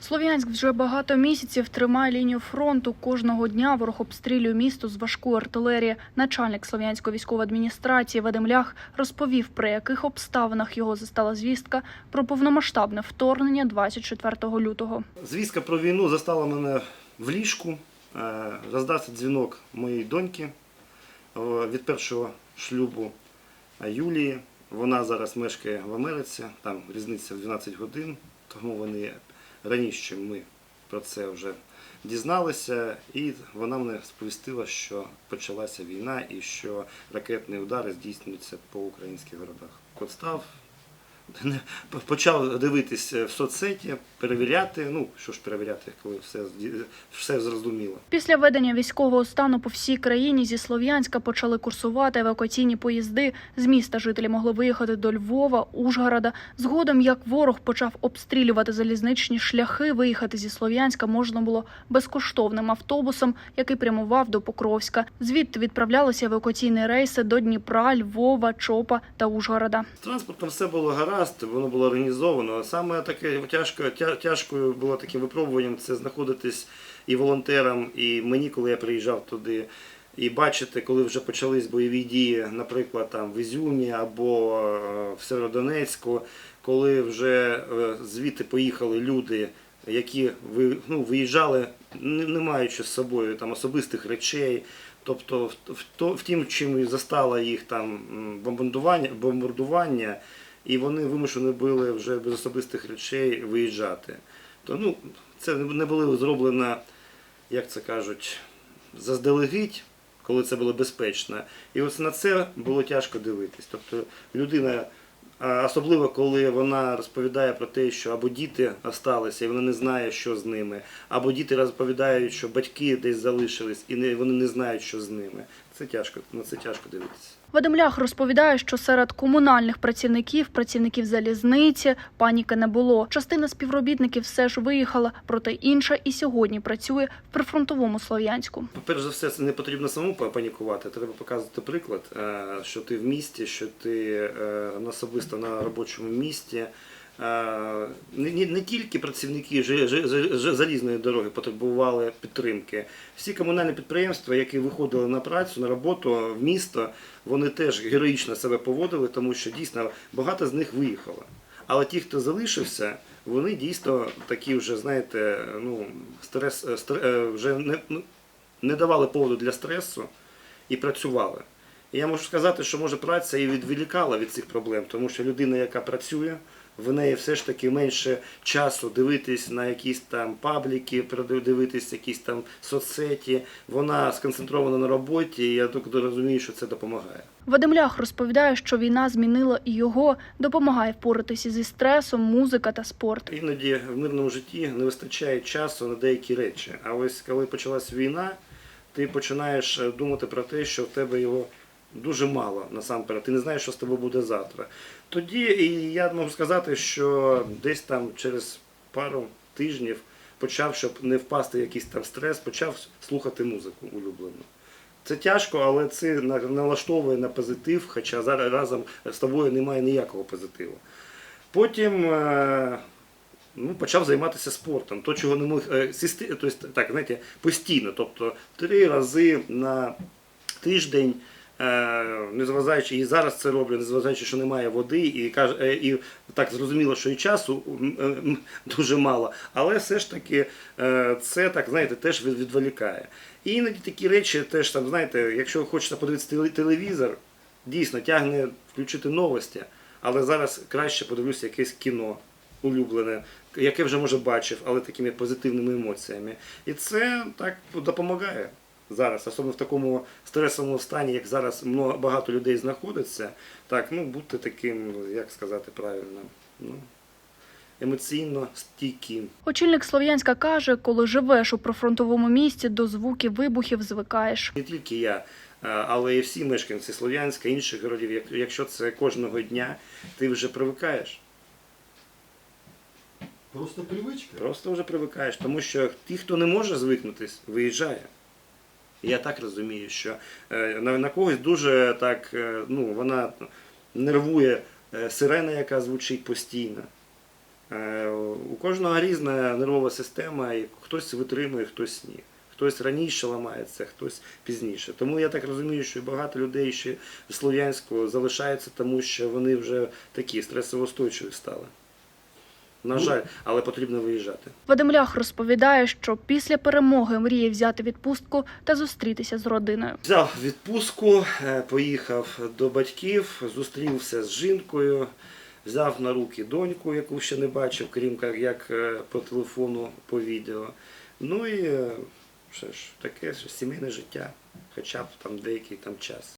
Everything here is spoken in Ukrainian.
Слов'янськ вже багато місяців тримає лінію фронту. Кожного дня ворог обстрілює місто з важкої артилерії. Начальник Слов'янської військової адміністрації Вадим Лях розповів, при яких обставинах його застала звістка про повномасштабне вторгнення 24 лютого. Звістка про війну застала мене в ліжку. Е, Роздався дзвінок моєї доньки е, від першого шлюбу Юлії. Вона зараз мешкає в Америці, там різниця в 12 годин, тому вони раніше ми про це вже дізналися, і вона мене сповістила, що почалася війна і що ракетні удари здійснюються по українських городах. Кот став почав дивитись в соцсеті, перевіряти. Ну що ж перевіряти, коли все все зрозуміло. Після введення військового стану по всій країні зі Слов'янська почали курсувати евакуаційні поїзди. З міста жителі могли виїхати до Львова, Ужгорода. Згодом, як ворог почав обстрілювати залізничні шляхи, виїхати зі Слов'янська можна було безкоштовним автобусом, який прямував до Покровська. Звідти відправлялися евакуаційні рейси до Дніпра, Львова, Чопа та Ужгорода. З транспортом все було гаразд, воно було організовано. Саме таке тяжко, тя- тяжкою було таким випробуванням це знаходитись і волонтерам, і мені, коли я приїжджав туди. І бачити, коли вже почались бойові дії, наприклад, там в Ізюмі або е, в Сєвєродонецьку, коли вже е, звідти поїхали люди, які ну, виїжджали, не маючи з собою там особистих речей. Тобто, в, в, в тім, чим і застало їх там бомбардування, бомбардування, і вони вимушені були вже без особистих речей виїжджати. То ну, це не було зроблено, як це кажуть, заздалегідь, коли це було безпечно. І ось на це було тяжко дивитись. Тобто людина, особливо коли вона розповідає про те, що або діти осталися, і вона не знає, що з ними, або діти розповідають, що батьки десь залишились, і вони не знають, що з ними. Це тяжко, на це тяжко дивитися. Вадим Лях розповідає, що серед комунальних працівників, працівників залізниці, паніки не було. Частина співробітників все ж виїхала, проте інша і сьогодні працює в прифронтовому Слов'янську. Перш за все, це не потрібно самому па- панікувати. Треба показувати приклад, е, що ти в місті, що ти е, особисто на робочому місці. Е, Не, тільки працівники залізної дороги потребували підтримки. Всі комунальні підприємства, які виходили на працю, на роботу в місто, вони теж героїчно себе поводили, тому що дійсно багато з них виїхало. Але ті, хто залишився, вони дійсно такі вже, знаєте, ну, стрес, е, стр- е, вже не, ну, не давали поводу для стресу і працювали. І я можу сказати, що може праця і відволікала від цих проблем, тому що людина, яка працює, в неї все ж таки менше часу дивитись на якісь там пабліки, дивитись якісь там соцсеті. Вона сконцентрована на роботі, і я так розумію, що це допомагає. Вадим Лях розповідає, що війна змінила і його, допомагає впоратися зі стресом, музика та спорт. Іноді в мирному житті не вистачає часу на деякі речі. А ось коли почалась війна, ти починаєш е, думати про те, що в тебе його дуже мало насамперед. Ти не знаєш, що з тобою буде завтра. Тоді і я можу сказати, що десь там через пару тижнів почав, щоб не впасти в якийсь там стрес, почав слухати музику улюблену. Це тяжко, але це налаштовує на позитив, хоча зараз разом з тобою немає ніякого позитиву. Потім е, ну, почав займатися спортом. То, чого не мог е, сісти, так, знаєте, постійно, тобто три рази на тиждень. Е, Незважаючи, і зараз це роблю, незважаючи, що немає води, і каже, е, і так зрозуміло, що і часу дуже мало, але все ж таки е, це так, знаєте, теж відволікає. І іноді такі речі теж там, знаєте, якщо хочеться подивитися телевізор, дійсно тягне включити новості, але зараз краще подивлюся якесь кіно улюблене, яке вже може бачив, але такими позитивними емоціями. І це так допомагає зараз, особливо в такому стресовому стані, як зараз багато людей знаходиться. Так, ну бути таким, як сказати правильно, ну, емоційно стійким. Очільник Слов'янська каже, коли живеш у прифронтовому місті, до звуків вибухів звикаєш. Не тільки я, але і всі мешканці Слов'янська, інших городів, якщо це кожного дня, ти вже привикаєш. Просто привичка. Просто вже привикаєш, тому що ті, хто не може звикнутись, виїжджає. Я так розумію, що е, на, когось дуже так, е, ну, вона нервує е, сирена, яка звучить постійно. У кожного різна нервова система, і хтось витримує, хтось ні. Хтось раніше ламається, хтось пізніше. Тому я так розумію, що багато людей ще в Слов'янську залишаються, тому що вони вже такі стресоустойчиві стали. На жаль, але потрібно виїжджати. Вадим Лях розповідає, що після перемоги мріє взяти відпустку та зустрітися з родиною. Взяв відпустку, е, поїхав до батьків, зустрівся з жінкою, взяв на руки доньку, яку ще не бачив, крім як- е, по телефону, по відео. Ну і е, що ж, таке ж сімейне життя, хоча б там деякий там час.